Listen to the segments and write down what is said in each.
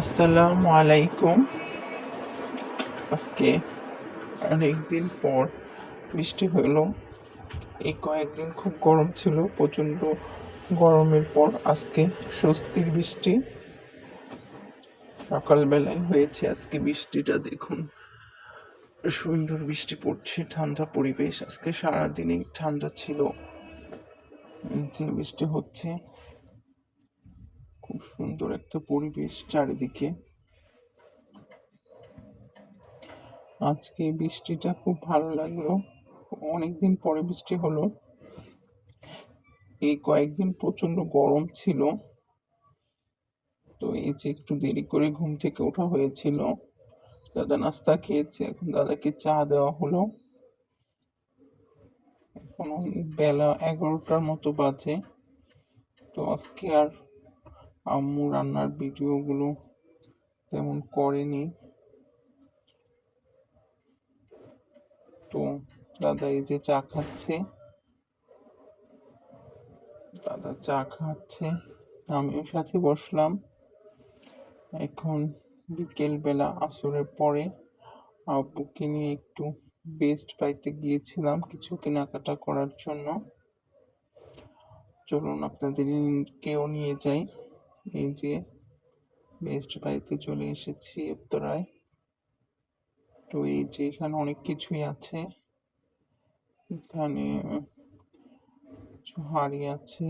আসসালামু আলাইকুম। আজকে অনেকদিন পর বৃষ্টি হলো। এই কয়েকদিন খুব গরম ছিল, প্রচণ্ড গরমের পর আজকে স্বস্তির বৃষ্টি। সকালবেলায় হয়েছে আজকে বৃষ্টিটা, দেখুন। সুন্দর বৃষ্টি পড়ছে, ঠান্ডা পরিবেশ। আজকে সারাদিনই ঠান্ডা ছিল। যে বৃষ্টি হচ্ছে খুব সুন্দর একটা পরিবেশ চারিদিকে। আজকে বৃষ্টিটা খুব ভালো লাগল। অনেকদিন পরে বৃষ্টি হলো। এই কয়েকদিন প্রচণ্ড গরম ছিল। তো এই যে একটু দেরি করে ঘুম থেকে ওঠা হয়েছিল। দাদা নাস্তা খেয়েছে, এখন দাদাকে চা দেওয়া হলো। এখন বেলা এগারোটার মতো বাজে। তো আজকে আর আম্মু রান্নার ভিডিওগুলো তেমন করেনি। তো দাদা এই যে চা খাচ্ছে। দাদা চা খাচ্ছে। আমিও সাথে বসলাম। এখন বিকেল বেলা আসরের পরে আব্বুকে নিয়ে একটু বেস্ট পাইতে গিয়েছিলাম কিছু কেনাকাটা করার জন্য। চলুন আপনাদের কেউ নিয়ে যাই। এই যে বেস্ট বাড়িতে চলে এসেছি উত্তরায়। তো এই যে এখানে অনেক কিছুই আছে। এখানে কিছু হাড়ি আছে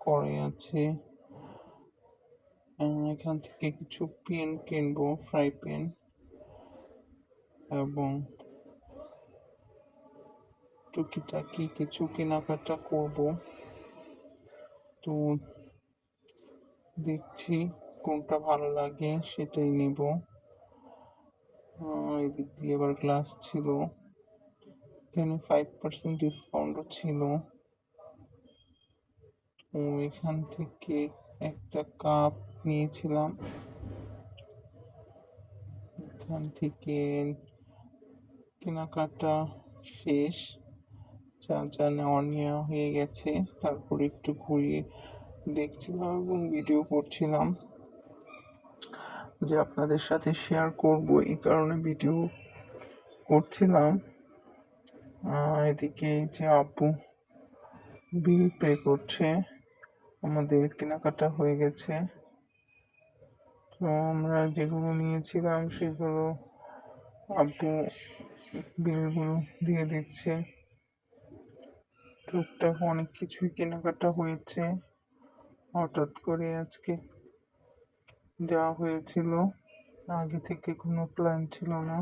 কড়াই আছে। এখান থেকে কিছু পেন কিনবো ফ্রাই পেন এবং টুকিটাকি কিছু কেনাকাটা করব। তো দেখছি কোনটা ভালো লাগে, সেটাই নেব। এদিক দিয়ে আবার গ্লাস ছিল। এখানে ফাইভ পার্সেন্ট ডিসকাউন্টও ছিল। এখান থেকে একটা কাপ নিয়েছিলাম। এখান থেকে কেনাকাটা শেষ। যা যা নেওয়া নেওয়া হয়ে গেছে, তারপর একটু ঘুরিয়ে দেখছিলাম এবং ভিডিও করছিলাম যে আপনাদের সাথে শেয়ার করব। এই কারণে ভিডিও করছিলাম। এদিকে যে আপু বিল পে করছে, আমাদের কেনাকাটা হয়ে গেছে। তো আমরা যেগুলো নিয়েছিলাম সেগুলো আপু বিলগুলো দিয়ে দিচ্ছে। টুকটাক অনেক কিছুই কেনাকাটা হয়েছে। হঠাৎ করে আজকে দেওয়া হয়েছিল। আগে থেকে কোনো প্ল্যান ছিল না।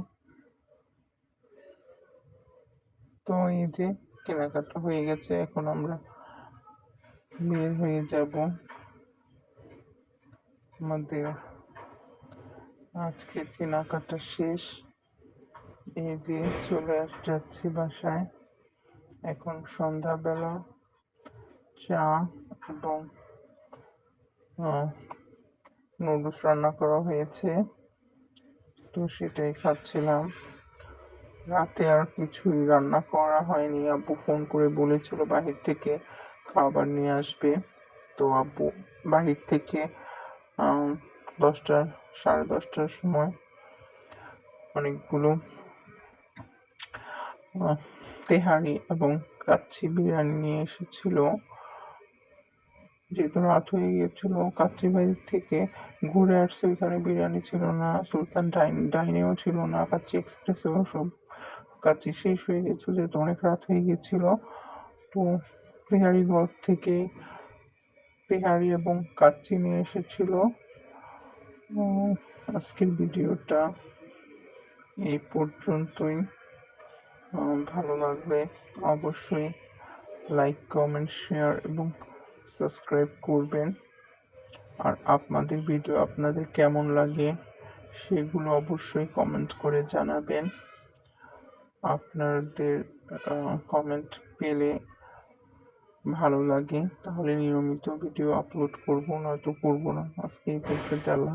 তো এই যে কেনাকাটা হয়ে গেছে, এখন আমরা বের হয়ে যাব আমাদের আজকে কেনাকাটা শেষ। এই যে চলে যাচ্ছি বাসায়। এখন সন্ধ্যাবেলা চা এবং নুডলস রান্না করা হয়েছে। তো সেটাই খাচ্ছিলাম। রাতে আর কিছুই রান্না করা হয়নি। আব্বু ফোন করে বলেছিল বাহির থেকে খাবার নিয়ে আসবে। তো আব্বু বাহির থেকে দশটা, সাড়ে দশটার সময় অনেকগুলো তেহারি এবং কাচ্চি বিরিয়ানি নিয়ে এসেছিল। যেহেতু রাত হয়ে গিয়েছিল কাচ্চি বাড়ির থেকে ঘুরে আসছে, ওইখানে বিরিয়ানি ছিল না, সুলতান ডাইন, ডাইনেও ছিল না, কাচ্চি এক্সপ্রেসেও সব, কাচ্চি শেষ হয়ে গেছিল যেহেতু অনেক রাত হয়ে গেছিল তো তেহারি ঘর থেকে তেহারি এবং কাচ্চি নিয়ে এসেছিল। আজকের ভিডিওটা এই পর্যন্তই। ভালো লাগলে অবশ্যই লাইক কমেন্ট শেয়ার এবং সাবস্ক্রাইব করবেন। আর আপনাদের ভিডিও আপনাদের কেমন লাগে সেগুলো অবশ্যই কমেন্ট করে জানাবেন। আপনাদের কমেন্ট পেলে ভালো লাগে। তাহলে নিয়মিত ভিডিও আপলোড করব, নয়তো করব না। আজকে এই পর্যন্ত, আল্লাহ